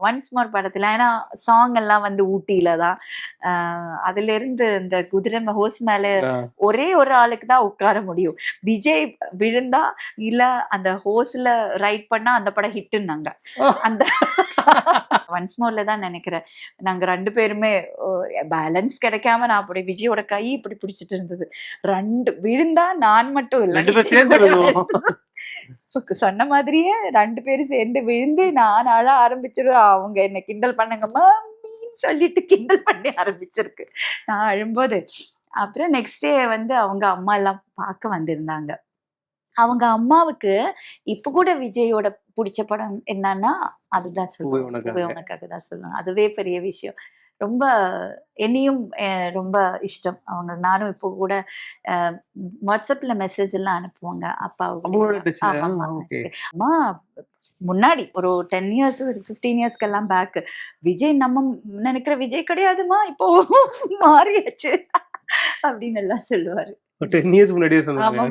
Once more படத்துல ஏன்னா song எல்லாம் வந்து ஊட்டியில தான். ஆஹ் அதுல இருந்து இந்த குதிரை ஹோஸ் மேல. ஒரே ஒரு ஆளுக்கு தான் உட்கார முடியும். விஜய் விழுந்தா இல்ல அந்த ஹோஸ்ல ரைட் பண்ணா அந்த படம் ஹிட்டுன்னாங்க அந்த ஒன்ஸ் மோர்ல தான் நினைக்கிறேன். நாங்க ரெண்டு பேருமே பேலன்ஸ் கிடைக்காம நான் அப்படி விஜயோட கை இப்படி பிடிச்சிட்டு இருந்தது. ரெண்டு விழுந்தா நான் மட்டும் இல்ல. சொன்ன மாதிரியே ரெண்டு பேரும் சேர்ந்து விழுந்து நான் அழ ஆரம்பிச்சிருவேன். அவங்க என்ன கிண்டல் பண்ணுங்கம்மா மீன்னு சொல்லிட்டு கிண்டல் பண்ணி ஆரம்பிச்சிருக்கு. நான் அழும்போது அப்புறம் நெக்ஸ்ட் டே வந்து அவங்க அம்மா எல்லாம் பார்க்க வந்திருந்தாங்க. அவங்க அம்மாவுக்கு இப்ப கூட விஜயோட பிடிச்ச படம் என்னன்னா அதுதான் சொல்லுவாங்க உனக்காக. தான் சொல்லுவாங்க அதுவே பெரிய விஷயம். ரொம்ப என்னையும் ரொம்ப இஷ்டம். அவங்க நானும் இப்போ கூட வாட்ஸ்அப்ல மெசேஜ் எல்லாம் அனுப்புவாங்க. அப்பாவுக்கு. எனக்கு. அம்மா முன்னாடி ஒரு டென் இயர்ஸ் ஒரு ஃபிஃப்டீன் இயர்ஸ்க்கெல்லாம் பேக் விஜய் நம்ம நினைக்கிற விஜய் கிடையாதுமா? இப்போ மாறியாச்சு. அப்படின்னு எல்லாம் சொல்லுவாரு. டென் இயர்ஸ் முன்னாடியே சொன்னாங்க